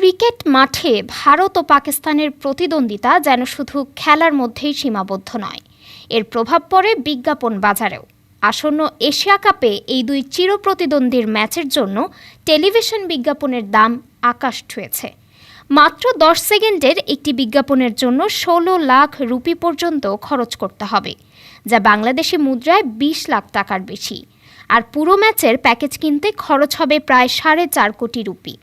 Cricket মাঠে ভারত ও পাকিস্তানের প্রতিদ্বন্দ্বিতা যেন শুধু খেলার মধ্যেই সীমাবদ্ধ নয়। এর প্রভাব পড়ে বিজ্ঞাপন বাজারেও। আসন্ন এশিয়া কাপে এই দুই চিরপ্রতিদ্বন্দ্বীর ম্যাচের জন্য টেলিভিশন বিজ্ঞাপনের দাম আকাশ ছুঁয়েছে। মাত্র দশ সেকেন্ডের একটি বিজ্ঞাপনের জন্য ষোলো লাখ রুপি পর্যন্ত খরচ করতে হবে, যা বাংলাদেশি মুদ্রায় বিশ লাখ টাকার বেশি। আর পুরো ম্যাচের প্যাকেজ কিনতে খরচ হবে প্রায় সাড়ে চার কোটি রুপি।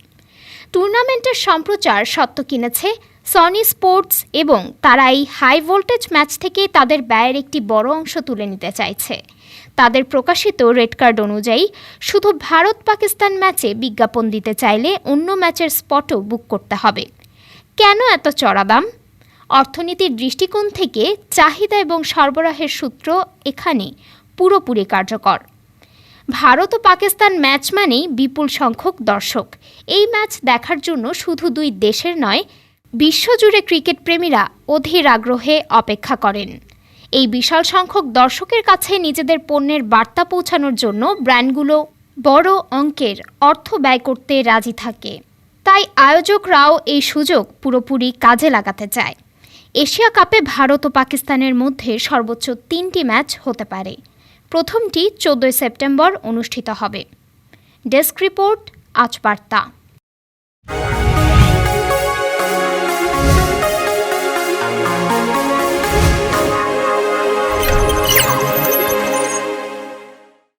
টুর্নামেন্টের সম্প্রচার সত্ত্ব কিনেছে সনি স্পোর্টস এবং তারা এই হাই ভোল্টেজ ম্যাচ থেকে তাদের ব্যয়ের একটি বড় অংশ তুলে নিতে চাইছে। তাদের প্রকাশিত রেড কার্ড অনুযায়ী, শুধু ভারত পাকিস্তান ম্যাচে বিজ্ঞাপন দিতে চাইলে অন্য ম্যাচের স্পটও বুক করতে হবে। কেন এত চড়া দাম? অর্থনীতির দৃষ্টিকোণ থেকে চাহিদা এবং সরবরাহের সূত্র এখানে পুরোপুরি কার্যকর। ভারত ও পাকিস্তান ম্যাচ মানেই বিপুল সংখ্যক দর্শক। এই ম্যাচ দেখার জন্য শুধু দুই দেশের নয়, বিশ্বজুড়ে ক্রিকেট প্রেমীরা অধীর আগ্রহে অপেক্ষা করেন। এই বিশাল সংখ্যক দর্শকের কাছে নিজেদের পণ্যের বার্তা পৌঁছানোর জন্য ব্র্যান্ডগুলো বড় অঙ্কের অর্থ ব্যয় করতে রাজি থাকে। তাই আয়োজকরাও এই সুযোগ পুরোপুরি কাজে লাগাতে চায়। এশিয়া কাপে ভারত ও পাকিস্তানের মধ্যে সর্বোচ্চ তিনটি ম্যাচ হতে পারে। প্রথমটি চোদ্দই সেপ্টেম্বর অনুষ্ঠিত হবে। ডেস্ক রিপোর্ট আজ বার্তা।